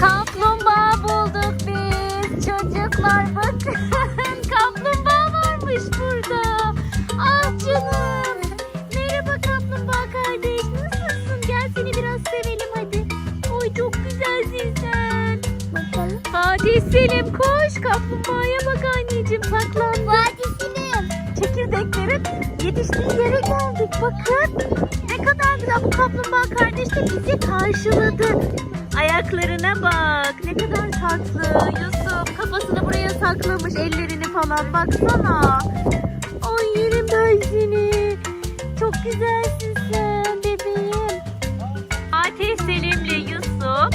Kaplumbağa bulduk biz. Çocuklar bakın. Kaplumbağa varmış burada. Ah canım. Merhaba kaplumbağa kardeş. Nasılsın? Gel seni biraz sevelim hadi. Oy çok güzelsin sen. Bakalım. Fatih Selim koş. Kaplumbağaya bak anneciğim saklandı. Fatih Selim. Çekirdeklerin yetiştiği yere geldik. Bakın ne kadar güzel. Bu kaplumbağa kardeş de bizi karşıladı. Ayaklarına bak. Ne kadar tatlı. Yusuf kafasını buraya saklamış. Ellerini falan. Baksana. Ay yerim ben seni. Çok güzelsin sen bebeğim. Fatih Selim'le Yusuf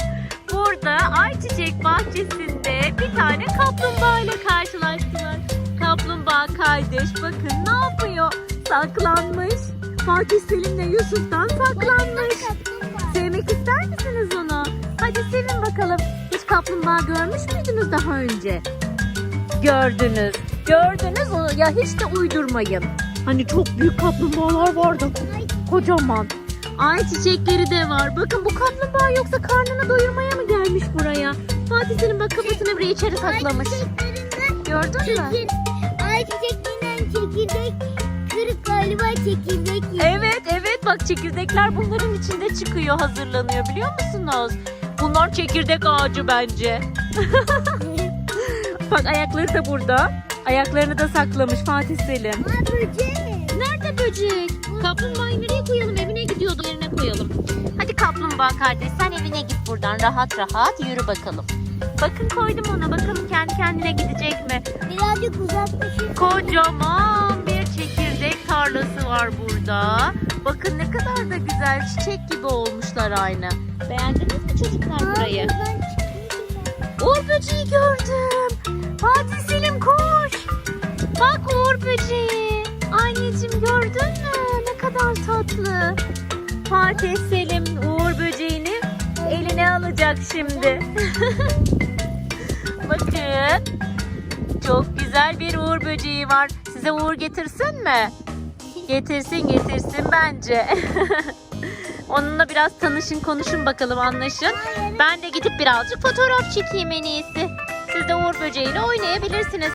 burada ayçiçek bahçesinde bir tane kaplumbağa ile karşılaştılar. Kaplumbağa kardeş bakın ne yapıyor? Saklanmış. Fatih Selim'le Yusuf'tan saklanmış. Sevmek ister misiniz kaplumbağa görmüş müydünüz daha önce? Gördünüz. Gördünüz? Ya hiç de uydurmayın. Hani çok büyük kaplumbağalar vardı. Kocaman. Ay çiçekleri de var. Bakın bu kaplumbağa yoksa karnını doyurmaya mı gelmiş buraya? Fatih Selim bak kafasını buraya içeri saklamış. Gördün mü? Ay çiçeklerinden çekirdek kırık galiba çekirdek yiyor. Evet evet bak çekirdekler bunların içinde çıkıyor hazırlanıyor biliyor musunuz? Bunlar çekirdek ağacı bence. Bak ayakları da burada. Ayaklarını da saklamış Fatih Selim. Aa böceği. Nerede böcek? Kaplumbağayı nereye koyalım? Evine gidiyordu. Yerine koyalım. Hadi kaplumbağa kardeş sen evine git buradan rahat rahat yürü bakalım. Bakın koydum ona bakalım kendi kendine gidecek mi? Birazcık uzaklaşır. Kocaman tarlası var burada. Bakın ne kadar da güzel çiçek gibi olmuşlar aynı. Beğendiniz mi çocuklar burayı? Uğur böceği gördüm. Fatih Selim koş. Bak Uğur böceği. Anneciğim gördün mü? Ne kadar tatlı. Fatih Selim Uğur böceğini eline alacak şimdi. Bakın. Çok güzel bir Uğur böceği var. Size Uğur getirsin mi? Getirsin getirsin bence. Onunla biraz tanışın konuşun bakalım anlaşın. Ben de gidip birazcık fotoğraf çekeyim en iyisi. Siz de Uğur böceğiyle oynayabilirsiniz.